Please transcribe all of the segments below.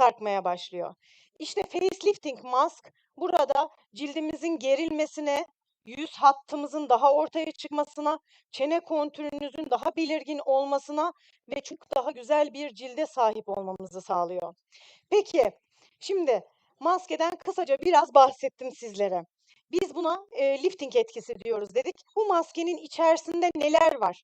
sarkmaya başlıyor. İşte facelifting mask burada cildimizin gerilmesine, yüz hattımızın daha ortaya çıkmasına, çene kontürünüzün daha belirgin olmasına ve çok daha güzel bir cilde sahip olmamızı sağlıyor. Peki, şimdi maskeden kısaca biraz bahsettim sizlere. Biz buna e, lifting etkisi diyoruz dedik. Bu maskenin içerisinde neler var?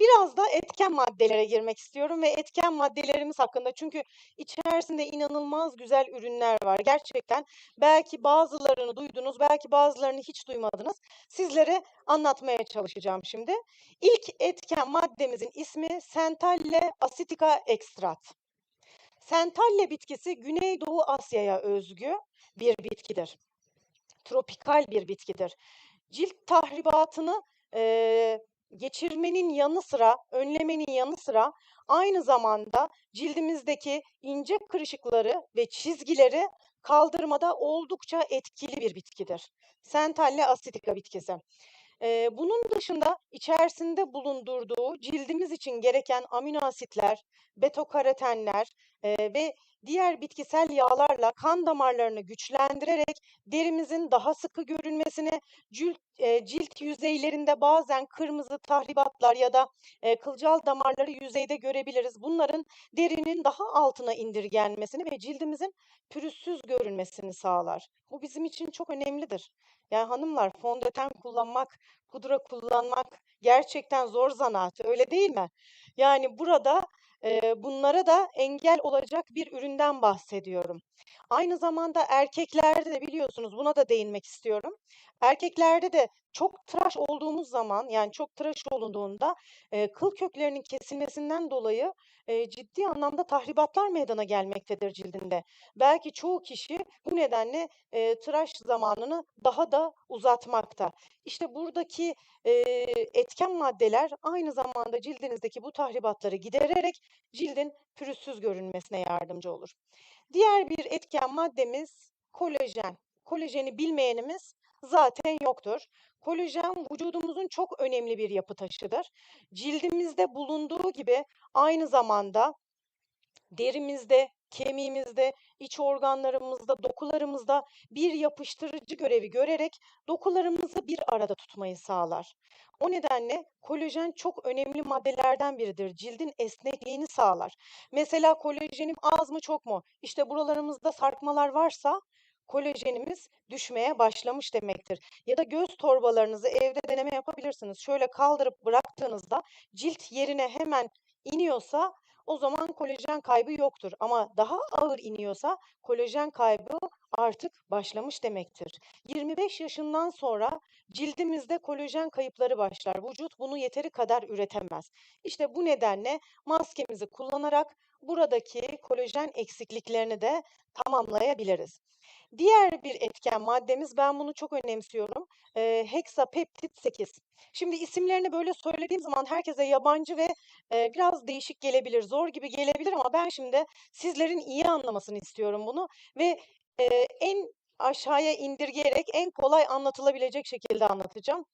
Biraz da etken maddelere girmek istiyorum ve etken maddelerimiz hakkında çünkü içerisinde inanılmaz güzel ürünler var. Gerçekten belki bazılarını duydunuz, belki bazılarını hiç duymadınız. Sizlere anlatmaya çalışacağım şimdi. İlk etken maddemizin ismi Sentalle asitica extrat. Sentalle bitkisi Güneydoğu Asya'ya özgü bir bitkidir. Tropikal bir bitkidir. Cilt tahribatını e, geçirmenin yanı sıra, önlemenin yanı sıra aynı zamanda cildimizdeki ince kırışıkları ve çizgileri kaldırmada oldukça etkili bir bitkidir. Sentalle asitica bitkisi. Ee, bunun dışında içerisinde bulundurduğu cildimiz için gereken amino asitler, beta-karotenler e, ve diğer bitkisel yağlarla kan damarlarını güçlendirerek derimizin daha sıkı görünmesini, cilt, e, cilt yüzeylerinde bazen kırmızı tahribatlar ya da e, kılcal damarları yüzeyde görebiliriz. Bunların derinin daha altına indirgenmesini ve cildimizin pürüzsüz görünmesini sağlar. Bu bizim için çok önemlidir. Yani hanımlar fondöten kullanmak, pudra kullanmak gerçekten zor zanaat, öyle değil mi? Yani burada bunlara da engel olacak bir üründen bahsediyorum. Aynı zamanda erkeklerde de biliyorsunuz buna da değinmek istiyorum. Erkeklerde de çok tıraş olduğumuz zaman yani çok tıraş olunduğunda e, kıl köklerinin kesilmesinden dolayı e, ciddi anlamda tahribatlar meydana gelmektedir cildinde. Belki çoğu kişi bu nedenle e, tıraş zamanını daha da uzatmakta. İşte buradaki e, etken maddeler aynı zamanda cildinizdeki bu tahribatları gidererek cildin pürüzsüz görünmesine yardımcı olur. Diğer bir etken maddemiz kolajen. Kolajeni bilmeyenimiz zaten yoktur. Kolajen vücudumuzun çok önemli bir yapı taşıdır. Cildimizde bulunduğu gibi aynı zamanda derimizde, kemiğimizde, iç organlarımızda, dokularımızda bir yapıştırıcı görevi görerek dokularımızı bir arada tutmayı sağlar. O nedenle kolajen çok önemli maddelerden biridir. Cildin esnekliğini sağlar. Mesela kolajenim az mı çok mu? İşte buralarımızda sarkmalar varsa kolajenimiz düşmeye başlamış demektir. Ya da göz torbalarınızı evde deneme yapabilirsiniz. Şöyle kaldırıp bıraktığınızda cilt yerine hemen iniyorsa o zaman kolajen kaybı yoktur. Ama daha ağır iniyorsa kolajen kaybı artık başlamış demektir. 25 yaşından sonra cildimizde kolajen kayıpları başlar. Vücut bunu yeteri kadar üretemez. İşte bu nedenle maskemizi kullanarak buradaki kolajen eksikliklerini de tamamlayabiliriz. Diğer bir etken maddemiz, ben bunu çok önemsiyorum, eee, heksapeptit 8. Şimdi isimlerini böyle söylediğim zaman herkese yabancı ve, eee, biraz değişik gelebilir, zor gibi gelebilir ama ben şimdi sizlerin iyi anlamasını istiyorum bunu ve, eee, en aşağıya indirgeyerek en kolay anlatılabilecek şekilde anlatacağım.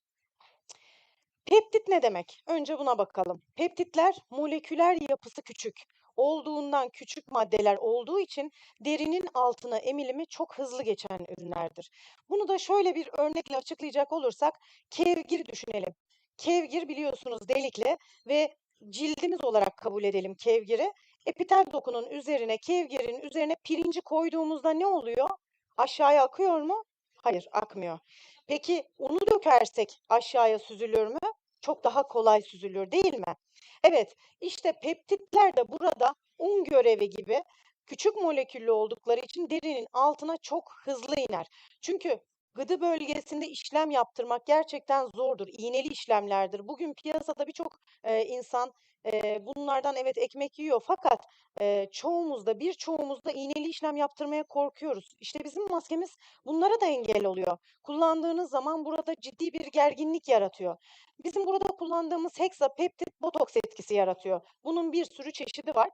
Peptit ne demek? Önce buna bakalım. Peptitler moleküler yapısı küçük olduğundan küçük maddeler olduğu için derinin altına emilimi çok hızlı geçen ürünlerdir. Bunu da şöyle bir örnekle açıklayacak olursak kevgir düşünelim. Kevgir biliyorsunuz delikli ve cildimiz olarak kabul edelim kevgiri. Epitel dokunun üzerine kevgirin üzerine pirinci koyduğumuzda ne oluyor? Aşağıya akıyor mu? Hayır, akmıyor. Peki unu dökersek aşağıya süzülür mü? Çok daha kolay süzülür değil mi? Evet, işte peptitler de burada un görevi gibi küçük moleküllü oldukları için derinin altına çok hızlı iner. Çünkü gıdı bölgesinde işlem yaptırmak gerçekten zordur. İğneli işlemlerdir. Bugün piyasada birçok e, insan e, bunlardan evet ekmek yiyor fakat e, çoğumuzda birçoğumuzda iğneli işlem yaptırmaya korkuyoruz. İşte bizim maskemiz bunlara da engel oluyor. Kullandığınız zaman burada ciddi bir gerginlik yaratıyor. Bizim burada kullandığımız hexapeptit botoks etkisi yaratıyor. Bunun bir sürü çeşidi var.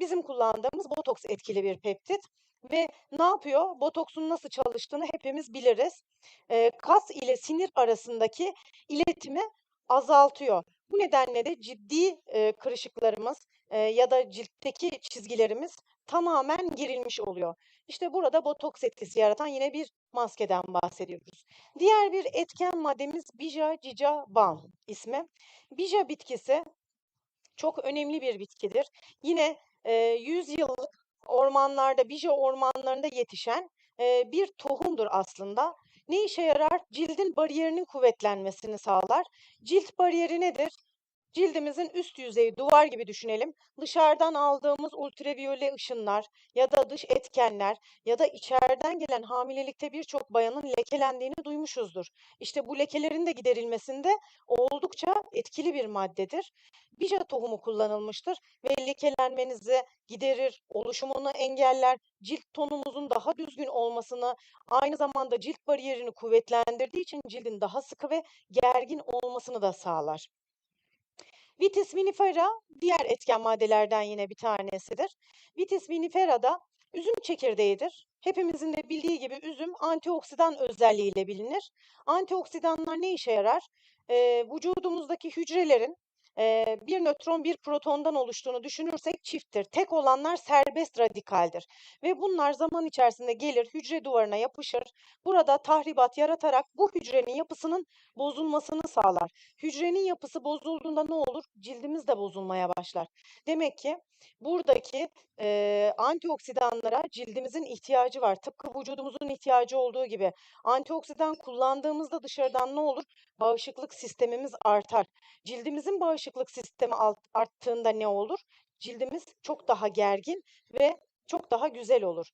Bizim kullandığımız botoks etkili bir peptit. Ve ne yapıyor? Botoksun nasıl çalıştığını hepimiz biliriz. Eee, kas ile sinir arasındaki iletimi azaltıyor. Bu nedenle de ciddi, eee, kırışıklarımız, eee, ya da ciltteki çizgilerimiz tamamen gerilmiş oluyor. İşte burada botoks etkisi yaratan yine bir maskeden bahsediyoruz. Diğer bir etken maddemiz Bija Cica Balm ismi. Bija bitkisi çok önemli bir bitkidir. Yine e, 100 yıllık ormanlarda, Bija ormanlarında yetişen bir tohumdur aslında. Ne işe yarar? Cildin bariyerinin kuvvetlenmesini sağlar. Cilt bariyeri nedir? Cildimizin üst yüzeyi duvar gibi düşünelim. Dışarıdan aldığımız ultraviyole ışınlar ya da dış etkenler ya da içeriden gelen hamilelikte birçok bayanın lekelendiğini duymuşuzdur. İşte bu lekelerin de giderilmesinde oldukça etkili bir maddedir. Bija tohumu kullanılmıştır ve lekelenmenizi giderir, oluşumunu engeller, cilt tonumuzun daha düzgün olmasını, aynı zamanda cilt bariyerini kuvvetlendirdiği için cildin daha sıkı ve gergin olmasını da sağlar. Vitis vinifera diğer etken maddelerden yine bir tanesidir. Vitis vinifera da üzüm çekirdeğidir. Hepimizin de bildiği gibi üzüm antioksidan özelliğiyle bilinir. Antioksidanlar ne işe yarar? Ee, vücudumuzdaki hücrelerin bir nötron bir protondan oluştuğunu düşünürsek çifttir. Tek olanlar serbest radikaldir. Ve bunlar zaman içerisinde gelir hücre duvarına yapışır. Burada tahribat yaratarak bu hücrenin yapısının bozulmasını sağlar. Hücrenin yapısı bozulduğunda ne olur? Cildimiz de bozulmaya başlar. Demek ki buradaki e, antioksidanlara cildimizin ihtiyacı var. Tıpkı vücudumuzun ihtiyacı olduğu gibi. Antioksidan kullandığımızda dışarıdan ne olur? Bağışıklık sistemimiz artar. Cildimizin bağışıklık sistemi arttığında ne olur? Cildimiz çok daha gergin ve çok daha güzel olur.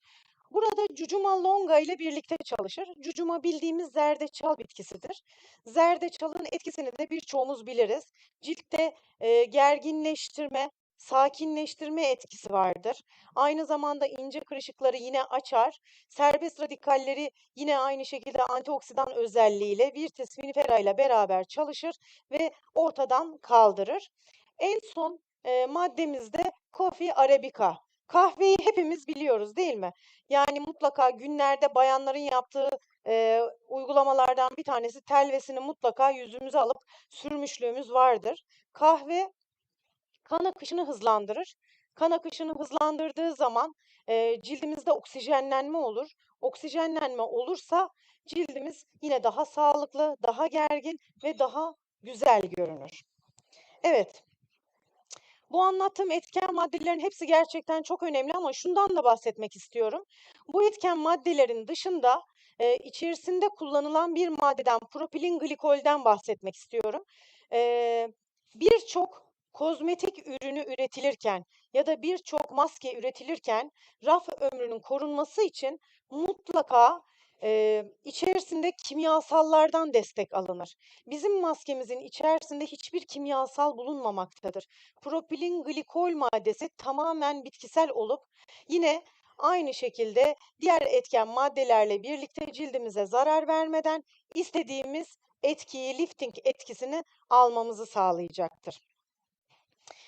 Burada cucuma longa ile birlikte çalışır. Cucuma bildiğimiz zerdeçal bitkisidir. Zerdeçalın etkisini de birçoğumuz biliriz. Ciltte e, gerginleştirme, sakinleştirme etkisi vardır. Aynı zamanda ince kırışıkları yine açar. Serbest radikalleri yine aynı şekilde antioksidan özelliğiyle Virtus vinifera ile beraber çalışır ve ortadan kaldırır. En son e, maddemiz de Coffee Arabica. Kahveyi hepimiz biliyoruz değil mi? Yani mutlaka günlerde bayanların yaptığı e, uygulamalardan bir tanesi telvesini mutlaka yüzümüze alıp sürmüşlüğümüz vardır. Kahve kan akışını hızlandırır. Kan akışını hızlandırdığı zaman e, cildimizde oksijenlenme olur. Oksijenlenme olursa cildimiz yine daha sağlıklı, daha gergin ve daha güzel görünür. Evet. Bu anlattığım etken maddelerin hepsi gerçekten çok önemli ama şundan da bahsetmek istiyorum. Bu etken maddelerin dışında e, içerisinde kullanılan bir maddeden, propilin glikolden bahsetmek istiyorum. E, Birçok kozmetik ürünü üretilirken ya da birçok maske üretilirken raf ömrünün korunması için mutlaka e, içerisinde kimyasallardan destek alınır. Bizim maskemizin içerisinde hiçbir kimyasal bulunmamaktadır. Propilin glikol maddesi tamamen bitkisel olup yine aynı şekilde diğer etken maddelerle birlikte cildimize zarar vermeden istediğimiz etkiyi, lifting etkisini almamızı sağlayacaktır.